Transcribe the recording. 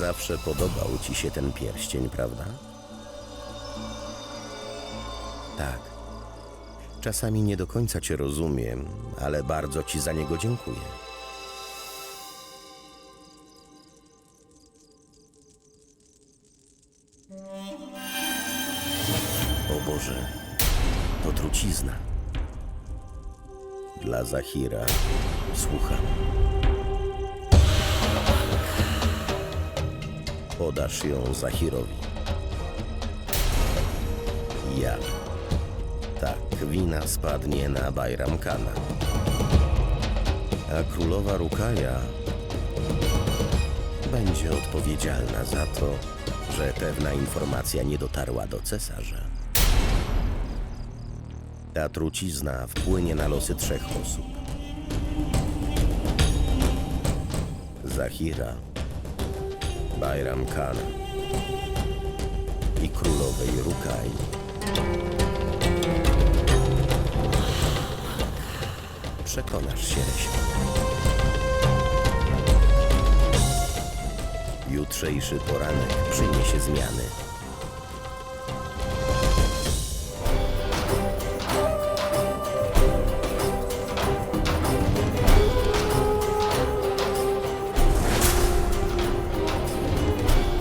Zawsze podobał ci się ten pierścień, prawda? Tak. Czasami nie do końca cię rozumiem, ale bardzo ci za niego dziękuję. O Boże, to trucizna. Dla Zahira. Słucham. Podasz ją Zahirowi. Ja. Tak, wina spadnie na Bajram Kana. A królowa Rukaja będzie odpowiedzialna za to, że pewna informacja nie dotarła do cesarza. Ta trucizna wpłynie na losy trzech osób. Zahira, Bajram Kana i królowej Rukai. Przekonasz się. Jutrzejszy poranek przyniesie zmiany.